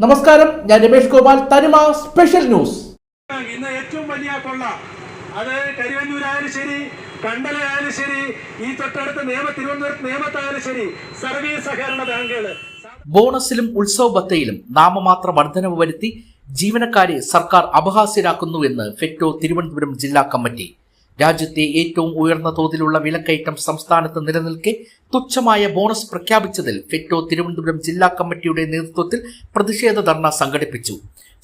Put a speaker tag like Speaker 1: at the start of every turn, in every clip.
Speaker 1: നമസ്കാരം ഞാൻ രമേഷ് ഗോപാൽ തനിമ സ്പെഷ്യൽ ന്യൂസ്.
Speaker 2: ഇന്ന് ഏറ്റവും വലിയ കൊള്ള. അത് കരിവന്നൂരായാലും ശരി കണ്ടലായാലും ശരി ഈ തൊട്ടടുത്ത നിയമ തിരുവനന്തപുരത്ത് നിയമത്തായാലും ശരി സർവീസ് സഹകരണ ബാങ്കുകൾ.
Speaker 1: ബോണസിലും ഉത്സവ ബത്തയിലും നാമമാത്ര വർധനവ് വരുത്തി ജീവനക്കാരെ സർക്കാർ അപഹാസ്യരാക്കുന്നുവെന്ന് ഫെറ്റോ തിരുവനന്തപുരം ജില്ലാ കമ്മിറ്റി. രാജ്യത്തെ ഏറ്റവും ഉയർന്ന തോതിലുള്ള വിലക്കയറ്റം സംസ്ഥാനത്ത് നിലനിൽക്കെ തുച്ഛമായ ബോണസ് പ്രഖ്യാപിച്ചതിൽ ഫെറ്റോ തിരുവനന്തപുരം ജില്ലാ കമ്മിറ്റിയുടെ നേതൃത്വത്തിൽ പ്രതിഷേധ ധർണ സംഘടിപ്പിച്ചു.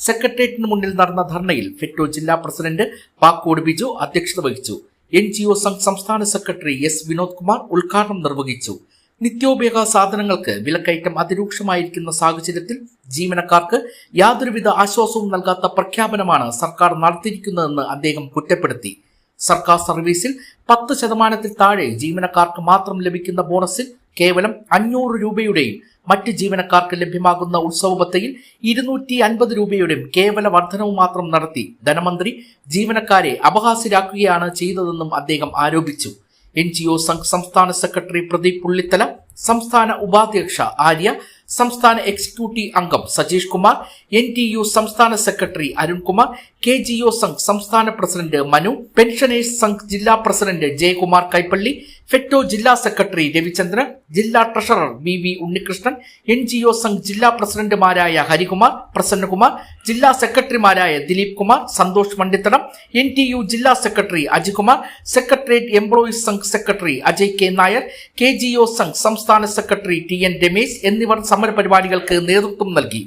Speaker 1: സെക്രട്ടേറിയറ്റിന് മുന്നിൽ നടന്ന ധർണയിൽ ഫെറ്റോ ജില്ലാ പ്രസിഡന്റ് പാക്കോട് ബിജു അധ്യക്ഷത വഹിച്ചു. എൻ ജി ഒ സംഘ് സംസ്ഥാന സെക്രട്ടറി എസ് വിനോദ് കുമാർ ഉദ്ഘാടനം നിർവഹിച്ചു. നിത്യോപയോഗ സാധനങ്ങൾക്ക് വിലക്കയറ്റം അതിരൂക്ഷമായിരിക്കുന്ന സാഹചര്യത്തിൽ ജീവനക്കാർക്ക് യാതൊരുവിധ ആശ്വാസവും നൽകാത്ത പ്രഖ്യാപനമാണ് സർക്കാർ നടത്തിയിരിക്കുന്നതെന്ന് അദ്ദേഹം കുറ്റപ്പെടുത്തി. സർക്കാർ സർവീസിൽ പത്ത് ശതമാനത്തിൽ താഴെ ജീവനക്കാർക്ക് മാത്രം ലഭിക്കുന്ന ബോണസിൽ കേവലം അഞ്ഞൂറ് രൂപയുടെയും മറ്റ് ജീവനക്കാർക്ക് ലഭ്യമാകുന്ന ഉത്സവബത്തയിൽ ഇരുന്നൂറ്റി അൻപത് രൂപയുടെയും കേവല വർധനവ് മാത്രം നടത്തി ധനമന്ത്രി ജീവനക്കാരെ അപഹാസ്യരാക്കുകയാണ് ചെയ്തതെന്നും അദ്ദേഹം ആരോപിച്ചു. എൻ ജി ഒ സംസ്ഥാന സെക്രട്ടറി പ്രദീപ് പുള്ളിത്തല സംസ്ഥാന ഉപാധ്യക്ഷ ആര്യ സംസ്ഥാന എക്സിക്യൂട്ടീവ് അംഗം Sajeesh Kumar N T U സംസ്ഥാന secretary Arunkumar K G O Sangh സംസ്ഥാന പ്രസിഡന്റ് മനു പെൻഷനേഴ്സ് സംഘ് ജില്ലാ പ്രസിഡന്റ് ജയകുമാർ കൈപ്പള്ളി ഫെറ്റോ ജില്ലാ സെക്രട്ടറി രവിചന്ദ്രൻ ജില്ലാ treasurer V V Unnikrishnan N G O Sangh ജില്ലാ പ്രസിഡന്റുമാരായ ഹരികുമാർ പ്രസന്നകുമാർ ജില്ലാ സെക്രട്ടറിമാരായ Dileep Kumar Santhosh Manditthadam N T U ജില്ലാ secretary Ajikumar secretariat employees Sangh secretary Ajay K Nair K G O Sangh സംസ്ഥാന secretary T N Ramesh എന്നിവർ സമരപരിപാടികൾക്ക് നേതൃത്വം നൽകി.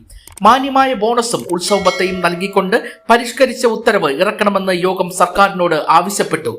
Speaker 1: മാന്യമായ ബോണസും ഉത്സവത്തെയും നൽകിക്കൊണ്ട് പരിഷ്കരിച്ച ഉത്തരവ് ഇറക്കണമെന്ന് യോഗം സർക്കാരിനോട് ആവശ്യപ്പെട്ടു.